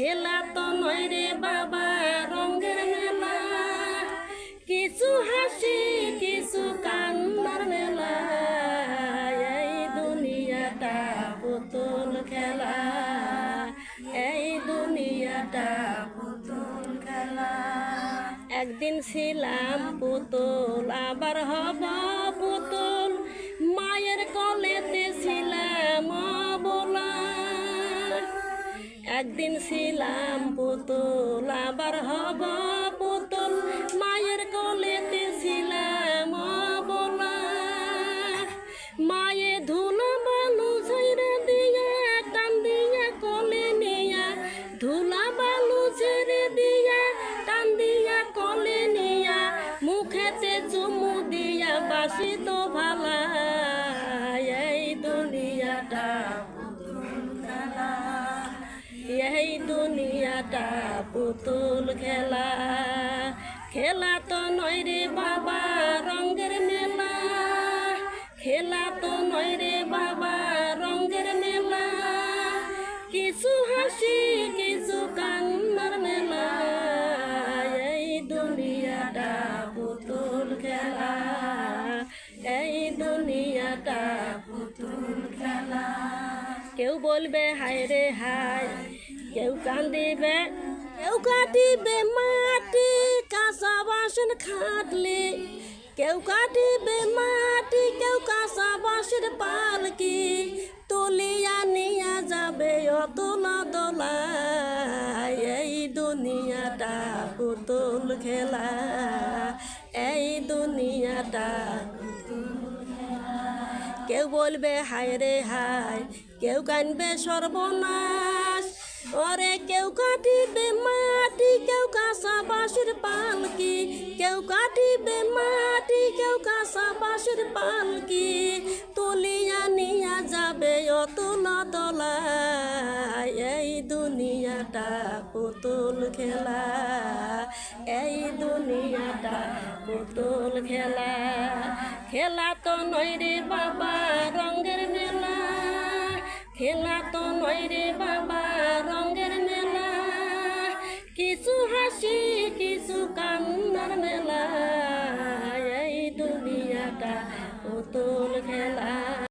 খেলা তো নয় রে বাবা, রঙের মেলা। কিছু হাসি, কিছু কান্নার মেলা। এই দুনিয়াটা পুতুল খেলা। এই দুনিয়াটা পুতুল খেলা। একদিন ছিলাম পুতুল, আবার হব একদিন ছিলাম পুতুল, আবার হব পুতুল। মায়ের কলেতে ছিলাম বলা মায়ে ধুলা বালু ছেড়ে দিয়া, টান দিয়া কলে নিয়া। ধুলা বালু ছেড়ে দিয়া, টান দিয়া কলে নিয়া। মুখেতে চুমু দিয়া বাসি তো ভালা, এই দুনিয়াটা দুনিয়াটা পুতুল খেলা। খেলা তো নয় রে বাবা, রঙের মেলা। খেলা তো নয় রে বাবা, রঙের মেলা। কিছু হাসি, কিছু কান্নার মেলা। এই দুনিয়াটা পুতুল খেলা। এই দুনিয়াটা পুতুল খেলা। কেউ বলবে, হায় রে, হায়। কেউ কান্দিবে কেউ কাটিবে মাটি কাঁচা বাসন খাটলে। কেউ কাটিবে মাটি কেউ কাঁচা বাসের পালকি। তুলিয়া নিয়া যাবে অতলা দোলা এই দুনিয়াটা পুতুল খেলা। এই দুনিয়াটা কেউ বলবে, হায় রে হায়। কেউ কানবে, সর্বনাশ। ওরে কেউ কাটিবে মাটি, কেউ কাঁচা বাঁশের পালকি। কেউ কাটিবে মাটি, কেউ কাঁচা বাঁশের পালকি। তুলিয়া নিয়া যাবে অতুলা দলা এই দুনিয়াটা পুতুল খেলা। এই দুনিয়াটা পুতুল খেলা। খেলা তো রে বাবা, রঙের মেলা। খেলা তো রে বাবা পুতুল খেলা